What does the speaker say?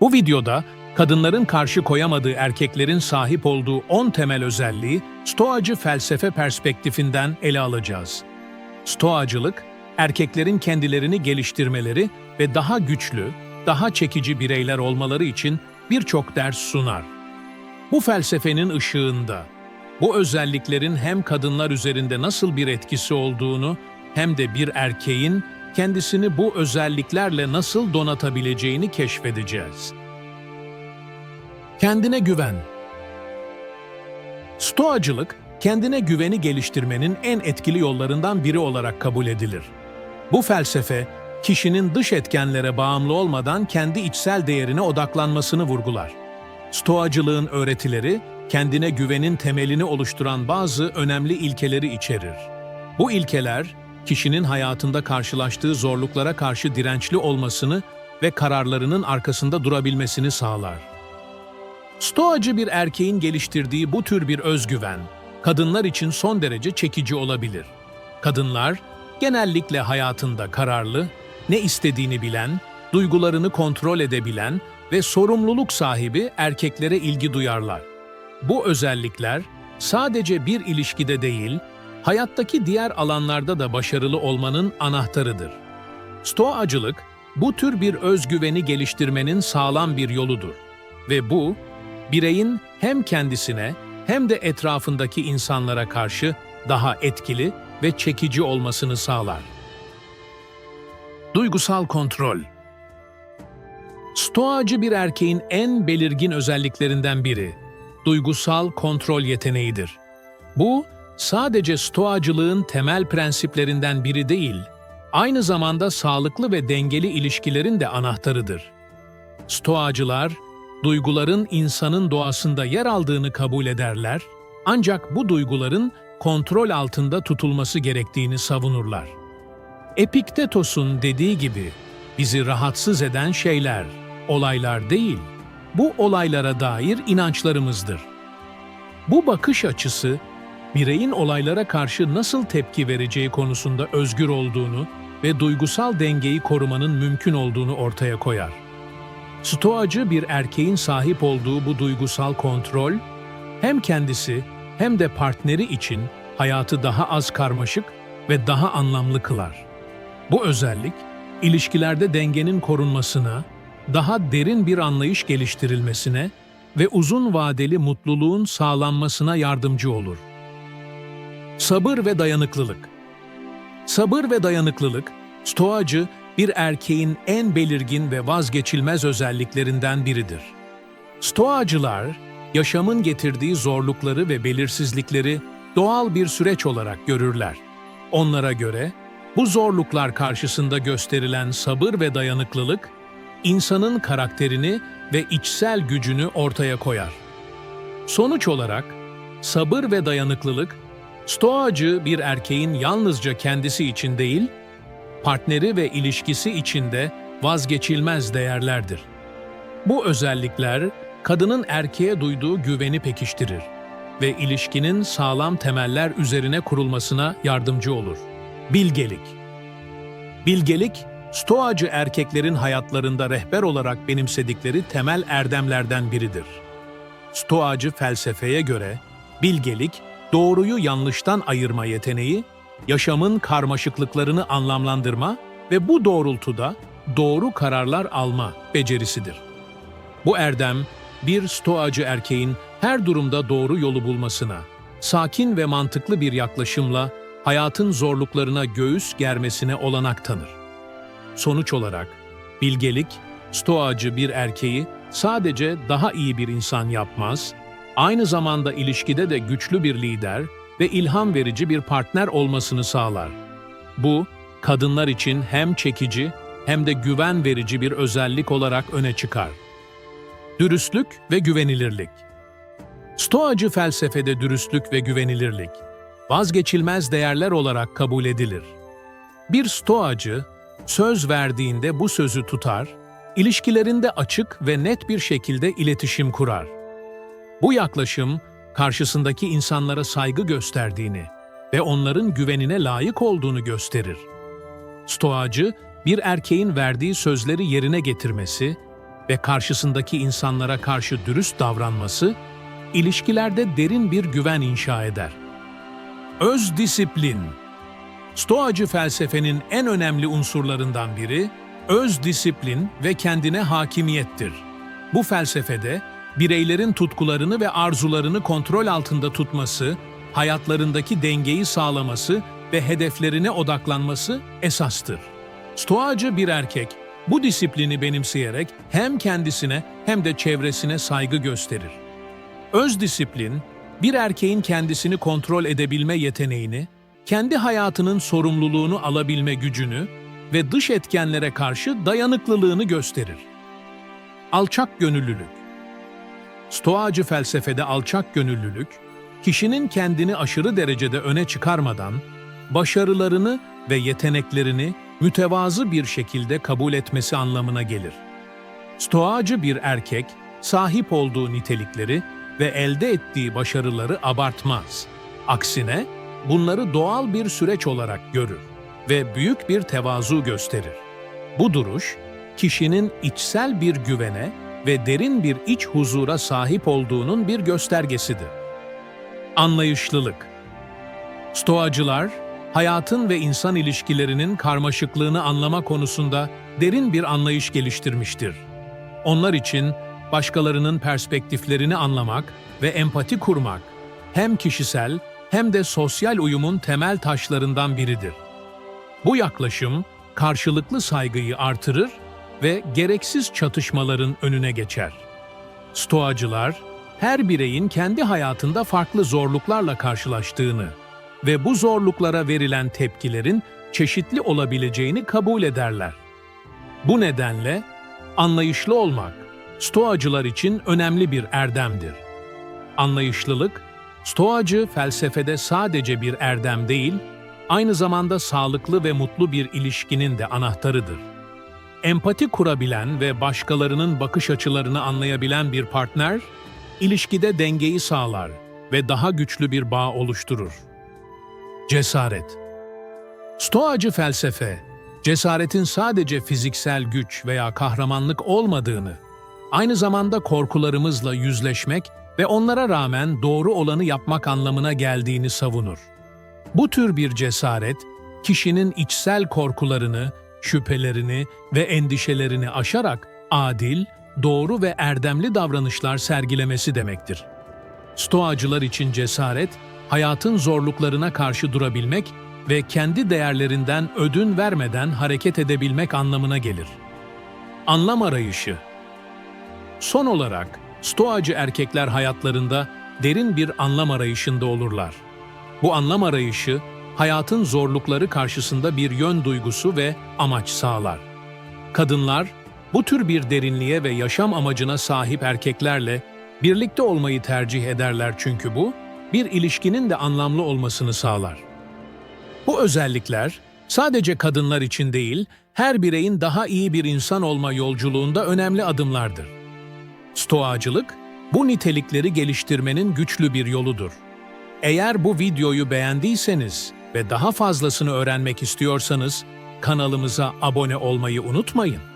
Bu videoda kadınların karşı koyamadığı erkeklerin sahip olduğu 10 temel özelliği Stoacı felsefe perspektifinden ele alacağız. Stoacılık, erkeklerin kendilerini geliştirmeleri ve daha güçlü, daha çekici bireyler olmaları için birçok ders sunar. Bu felsefenin ışığında, bu özelliklerin hem kadınlar üzerinde nasıl bir etkisi olduğunu hem de bir erkeğin kendisini bu özelliklerle nasıl donatabileceğini keşfedeceğiz. Kendine güven Stoacılık, kendine güveni geliştirmenin en etkili yollarından biri olarak kabul edilir. Bu felsefe, kişinin dış etkenlere bağımlı olmadan kendi içsel değerine odaklanmasını vurgular. Stoacılığın öğretileri, kendine güvenin temelini oluşturan bazı önemli ilkeleri içerir. Bu ilkeler, kişinin hayatında karşılaştığı zorluklara karşı dirençli olmasını ve kararlarının arkasında durabilmesini sağlar. Stoacı bir erkeğin geliştirdiği bu tür bir özgüven, kadınlar için son derece çekici olabilir. Kadınlar, genellikle hayatında kararlı, ne istediğini bilen, duygularını kontrol edebilen ve sorumluluk sahibi erkeklere ilgi duyarlar. Bu özellikler sadece bir ilişkide değil, hayattaki diğer alanlarda da başarılı olmanın anahtarıdır. Stoacılık, bu tür bir özgüveni geliştirmenin sağlam bir yoludur. Ve bu, bireyin hem kendisine hem de etrafındaki insanlara karşı daha etkili ve çekici olmasını sağlar. Duygusal kontrol Stoacı bir erkeğin en belirgin özelliklerinden biri, duygusal kontrol yeteneğidir. Bu, sadece stoacılığın temel prensiplerinden biri değil, aynı zamanda sağlıklı ve dengeli ilişkilerin de anahtarıdır. Stoacılar, duyguların insanın doğasında yer aldığını kabul ederler, ancak bu duyguların kontrol altında tutulması gerektiğini savunurlar. Epiktetos'un dediği gibi, bizi rahatsız eden şeyler, olaylar değil, bu olaylara dair inançlarımızdır. Bu bakış açısı, bireyin olaylara karşı nasıl tepki vereceği konusunda özgür olduğunu ve duygusal dengeyi korumanın mümkün olduğunu ortaya koyar. Stoacı bir erkeğin sahip olduğu bu duygusal kontrol, hem kendisi hem de partneri için hayatı daha az karmaşık ve daha anlamlı kılar. Bu özellik, ilişkilerde dengenin korunmasına, daha derin bir anlayış geliştirilmesine ve uzun vadeli mutluluğun sağlanmasına yardımcı olur. Sabır ve dayanıklılık Sabır ve dayanıklılık, stoacı bir erkeğin en belirgin ve vazgeçilmez özelliklerinden biridir. Stoacılar, yaşamın getirdiği zorlukları ve belirsizlikleri doğal bir süreç olarak görürler. Onlara göre, bu zorluklar karşısında gösterilen sabır ve dayanıklılık, insanın karakterini ve içsel gücünü ortaya koyar. Sonuç olarak, sabır ve dayanıklılık, stoacı bir erkeğin yalnızca kendisi için değil, partneri ve ilişkisi için de vazgeçilmez değerlerdir. Bu özellikler, kadının erkeğe duyduğu güveni pekiştirir ve ilişkinin sağlam temeller üzerine kurulmasına yardımcı olur. Bilgelik Bilgelik, Stoacı erkeklerin hayatlarında rehber olarak benimsedikleri temel erdemlerden biridir. Stoacı felsefeye göre bilgelik, doğruyu yanlıştan ayırma yeteneği, yaşamın karmaşıklıklarını anlamlandırma ve bu doğrultuda doğru kararlar alma becerisidir. Bu erdem, bir stoacı erkeğin her durumda doğru yolu bulmasına, sakin ve mantıklı bir yaklaşımla hayatın zorluklarına göğüs germesine olanak tanır. Sonuç olarak, bilgelik, stoacı bir erkeği sadece daha iyi bir insan yapmaz, aynı zamanda ilişkide de güçlü bir lider ve ilham verici bir partner olmasını sağlar. Bu, kadınlar için hem çekici hem de güven verici bir özellik olarak öne çıkar. Dürüstlük ve güvenilirlik Stoacı felsefede dürüstlük ve güvenilirlik, vazgeçilmez değerler olarak kabul edilir. Bir stoacı, söz verdiğinde bu sözü tutar, ilişkilerinde açık ve net bir şekilde iletişim kurar. Bu yaklaşım, karşısındaki insanlara saygı gösterdiğini ve onların güvenine layık olduğunu gösterir. Stoacı, bir erkeğin verdiği sözleri yerine getirmesi, ve karşısındaki insanlara karşı dürüst davranması, ilişkilerde derin bir güven inşa eder. Öz disiplin Stoacı felsefenin en önemli unsurlarından biri, öz disiplin ve kendine hakimiyettir. Bu felsefede, bireylerin tutkularını ve arzularını kontrol altında tutması, hayatlarındaki dengeyi sağlaması ve hedeflerine odaklanması esastır. Stoacı bir erkek, bu disiplini benimseyerek hem kendisine hem de çevresine saygı gösterir. Öz disiplin, bir erkeğin kendisini kontrol edebilme yeteneğini, kendi hayatının sorumluluğunu alabilme gücünü ve dış etkenlere karşı dayanıklılığını gösterir. Alçak gönüllülük Stoacı felsefede alçak gönüllülük, kişinin kendini aşırı derecede öne çıkarmadan, başarılarını ve yeteneklerini mütevazı bir şekilde kabul etmesi anlamına gelir. Stoacı bir erkek, sahip olduğu nitelikleri ve elde ettiği başarıları abartmaz. Aksine, bunları doğal bir süreç olarak görür ve büyük bir tevazu gösterir. Bu duruş, kişinin içsel bir güvene ve derin bir iç huzura sahip olduğunun bir göstergesidir. Anlayışlılık Stoacılar, hayatın ve insan ilişkilerinin karmaşıklığını anlama konusunda derin bir anlayış geliştirmiştir. Onlar için başkalarının perspektiflerini anlamak ve empati kurmak hem kişisel hem de sosyal uyumun temel taşlarından biridir. Bu yaklaşım karşılıklı saygıyı artırır ve gereksiz çatışmaların önüne geçer. Stoacılar, her bireyin kendi hayatında farklı zorluklarla karşılaştığını ve bu zorluklara verilen tepkilerin çeşitli olabileceğini kabul ederler. Bu nedenle anlayışlı olmak Stoacılar için önemli bir erdemdir. Anlayışlılık, Stoacı felsefede sadece bir erdem değil, aynı zamanda sağlıklı ve mutlu bir ilişkinin de anahtarıdır. Empati kurabilen ve başkalarının bakış açılarını anlayabilen bir partner, ilişkide dengeyi sağlar ve daha güçlü bir bağ oluşturur. Cesaret Stoacı felsefe, cesaretin sadece fiziksel güç veya kahramanlık olmadığını, aynı zamanda korkularımızla yüzleşmek ve onlara rağmen doğru olanı yapmak anlamına geldiğini savunur. Bu tür bir cesaret, kişinin içsel korkularını, şüphelerini ve endişelerini aşarak adil, doğru ve erdemli davranışlar sergilemesi demektir. Stoacılar için cesaret, hayatın zorluklarına karşı durabilmek ve kendi değerlerinden ödün vermeden hareket edebilmek anlamına gelir. Anlam arayışı Son olarak, Stoacı erkekler hayatlarında derin bir anlam arayışında olurlar. Bu anlam arayışı, hayatın zorlukları karşısında bir yön duygusu ve amaç sağlar. Kadınlar, bu tür bir derinliğe ve yaşam amacına sahip erkeklerle birlikte olmayı tercih ederler çünkü bu, bir ilişkinin de anlamlı olmasını sağlar. Bu özellikler, sadece kadınlar için değil, her bireyin daha iyi bir insan olma yolculuğunda önemli adımlardır. Stoacılık, bu nitelikleri geliştirmenin güçlü bir yoludur. Eğer bu videoyu beğendiyseniz ve daha fazlasını öğrenmek istiyorsanız kanalımıza abone olmayı unutmayın.